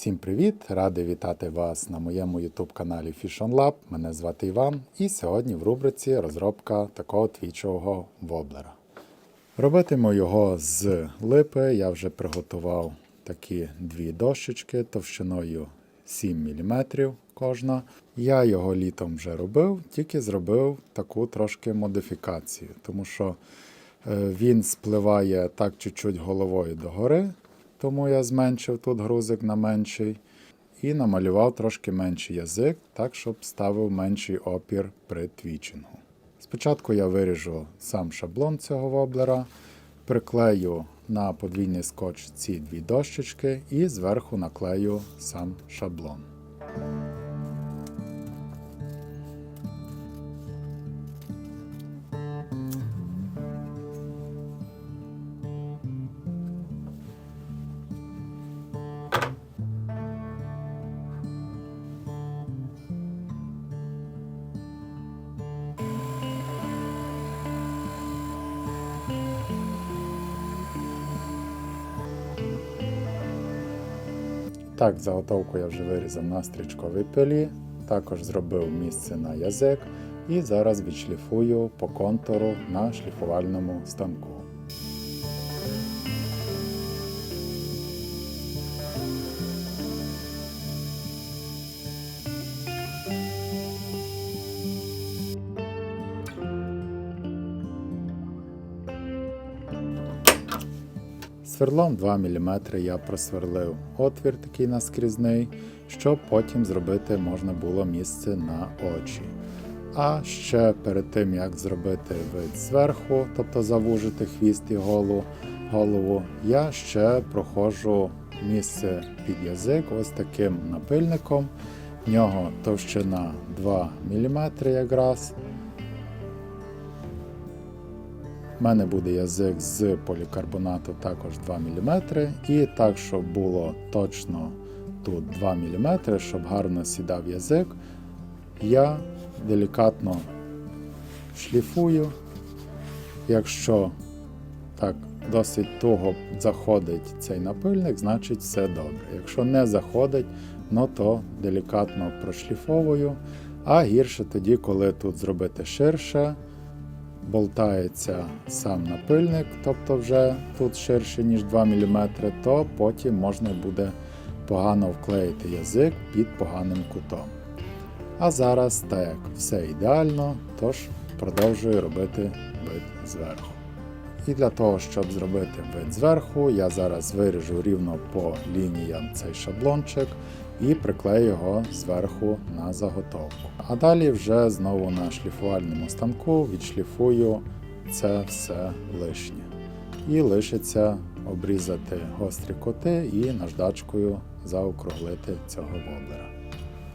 Всім привіт! Радий вітати вас на моєму YouTube каналі Fish Lab. Мене звати Іван, і сьогодні в рубриці розробка такого твічового воблера. Робитиму його з липи. Я вже приготував такі дві дощечки товщиною 7 мм кожна. Я його літом вже робив, тільки зробив таку трошки модифікацію, тому що е, він спливає так чуть-чуть головою догори, тому я зменшив тут грузик на менший. І намалював трошки менший язик, так, щоб ставив менший опір при твічингу. Спочатку я виріжу сам шаблон цього воблера, приклею на подвійний скотч ці дві дощечки і зверху наклею сам шаблон. Так, заготовку я вже вирізав на стрічковій пилі, також зробив місце на язик і зараз відшліфую по контуру на шліфувальному станку. Сверлом 2 мм я просверлив отвір такий наскрізний, щоб потім зробити можна було місце на очі. А ще перед тим, як зробити вид зверху, тобто завужити хвіст і голову, я ще проходжу місце під язик ось таким напильником. В нього товщина 2 мм якраз. У мене буде язик з полікарбонату також 2 мм. І так, щоб було точно тут 2 мм, щоб гарно сідав язик, я делікатно шліфую. Якщо так досить туго заходить цей напильник, значить все добре. Якщо не заходить, ну то делікатно прошліфовую. А гірше тоді, коли тут зробити ширше болтається сам напильник, тобто вже тут ширше, ніж 2 мм, то потім можна буде погано вклеїти язик під поганим кутом. А зараз, так як все ідеально, тож продовжую робити вид зверху. І для того, щоб зробити вид зверху, я зараз виріжу рівно по лініям цей шаблончик і приклею його зверху на заготовку. А далі вже знову на шліфувальному станку відшліфую це все лишнє. І лишиться обрізати гострі коти і наждачкою заокруглити цього воблера.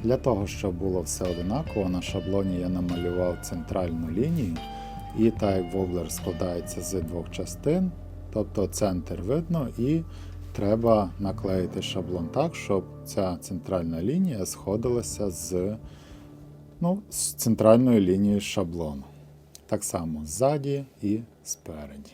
Для того, щоб було все одинаково, на шаблоні я намалював центральну лінію. І так як воблер складається з двох частин, тобто центр видно, і треба наклеїти шаблон так, щоб ця центральна лінія сходилася з, ну, з центральною лінією шаблону. Так само ззаді і спереді.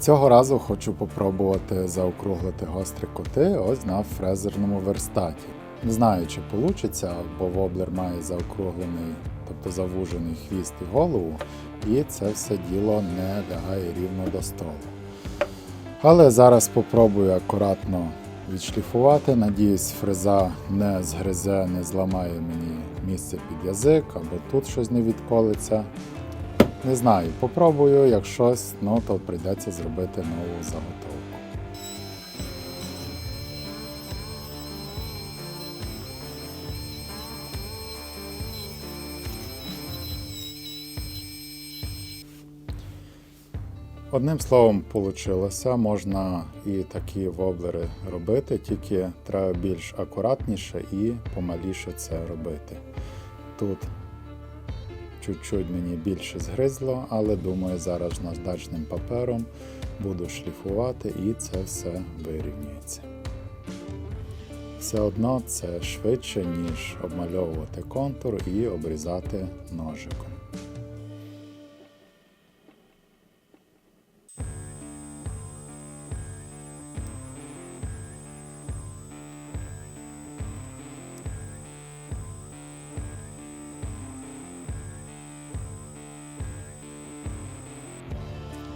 Цього разу хочу попробувати заокруглити гострі кути ось на фрезерному верстаті. Не знаю, чи вийде, бо воблер має заокруглений, тобто завужений хвіст і голову, і це все діло не лягає рівно до столу. Але зараз спробую акуратно відшліфувати. Надіюсь, фреза не згризе, не зламає мені місце під язик, або тут щось не відколиться. Не знаю, попробую, як щось, ну то прийдеться зробити нову заготовку. Одним словом, вийшло. Можна і такі воблери робити, тільки треба більш акуратніше і помаліше це робити. Тут чуть-чуть мені більше згризло, але думаю, зараз наждачним папером буду шліфувати і це все вирівнюється. Все одно це швидше, ніж обмальовувати контур і обрізати ножиком.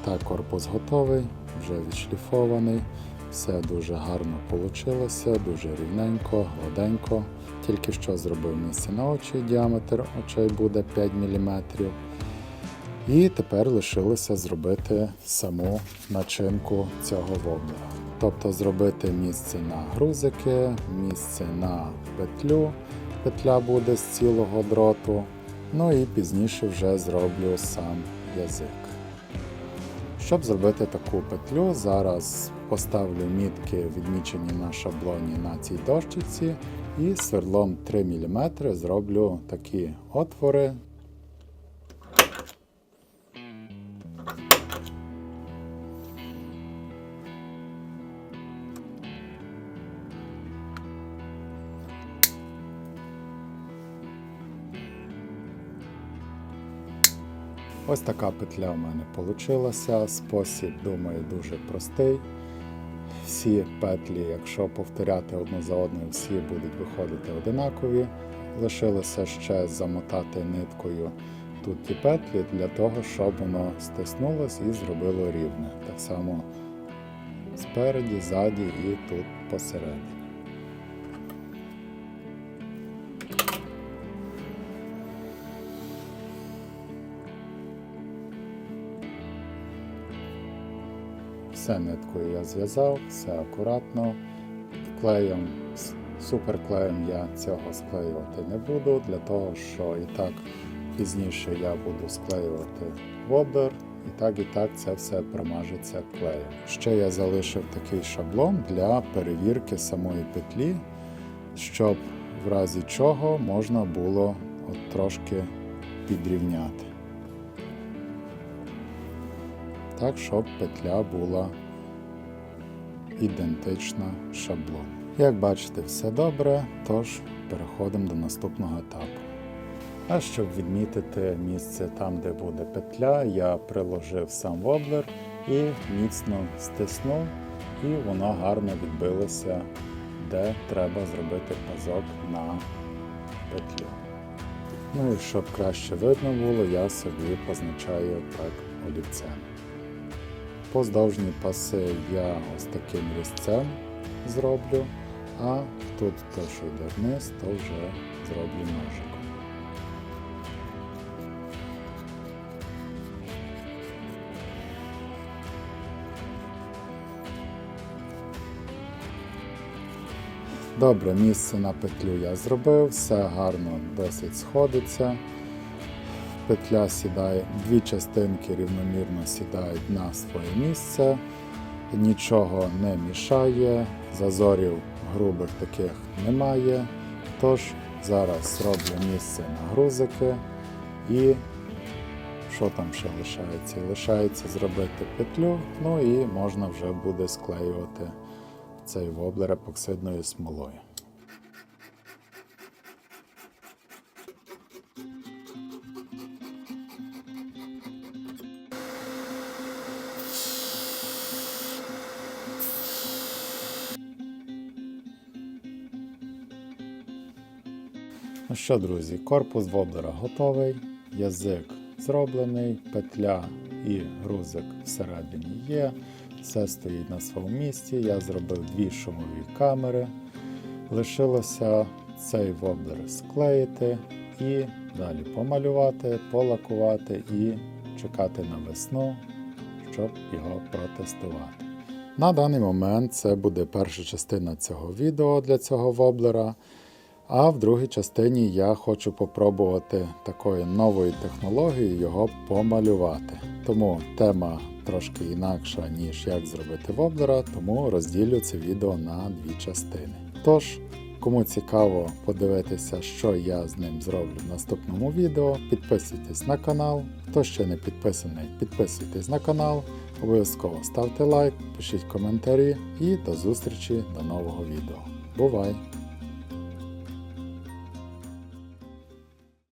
Так, корпус готовий, вже відшліфований. Все дуже гарно вийшло, дуже рівненько, гладенько. Тільки що зробив місце на очі, діаметр очей буде 5 мм. І тепер лишилося зробити саму начинку цього воблера. Тобто зробити місце на грузики, місце на петлю. Петля буде з цілого дроту. Ну і пізніше вже зроблю сам язик. Щоб зробити таку петлю, зараз поставлю мітки, відмічені на шаблоні на цій дощиці, і сверлом 3 мм зроблю такі отвори. Ось така петля в мене вийшла. Спосіб, думаю, дуже простий. Всі петлі, якщо повторяти одну за одною, всі будуть виходити одинакові. Лишилося ще замотати ниткою тут ті петлі для того, щоб воно стиснулося і зробило рівне. Так само спереді, ззаді і тут посередині. Все ниткою я зв'язав, все акуратно. Клеєм, суперклеєм я цього склеювати не буду, для того, що і так пізніше я буду склеювати воблер, і так і так це все промажеться клеєм. Ще я залишив такий шаблон для перевірки самої петлі, щоб в разі чого можна було от трошки підрівняти. Так, щоб петля була ідентична шаблону. Як бачите, все добре, тож переходимо до наступного етапу. А щоб відмітити місце там, де буде петля, я приложив сам воблер і міцно стиснув, і воно гарно відбилося, де треба зробити пазок на петлю. Ну і щоб краще видно було, я собі позначаю так олівцем. Поздовжні паси я ось таким різцем зроблю, а тут те, що йде вниз, то вже зроблю ножиком. Добре, місце на петлю я зробив, все гарно досить сходиться. Петля сідає, дві частинки рівномірно сідають на своє місце, нічого не мішає, зазорів грубих таких немає. Тож зараз зроблю місце на грузики і що там ще лишається? Лишається зробити петлю, ну і можна вже буде склеювати цей воблер епоксидною смолою. Ну що, друзі, корпус воблера готовий, язик зроблений, петля і грузик всередині є. Все стоїть на своєму місці. Я зробив дві шумові камери. Лишилося цей воблер склеїти і далі помалювати, полакувати і чекати на весну, щоб його протестувати. На даний момент це буде перша частина цього відео для цього воблера. А в другій частині я хочу попробувати такою новою технологією його помалювати. Тому тема трошки інакша, ніж як зробити воблера, тому розділю це відео на дві частини. Тож, кому цікаво подивитися, що я з ним зроблю в наступному відео, підписуйтесь на канал. Хто ще не підписаний, підписуйтесь на канал. Обов'язково ставте лайк, пишіть коментарі і до зустрічі до нового відео. Бувай!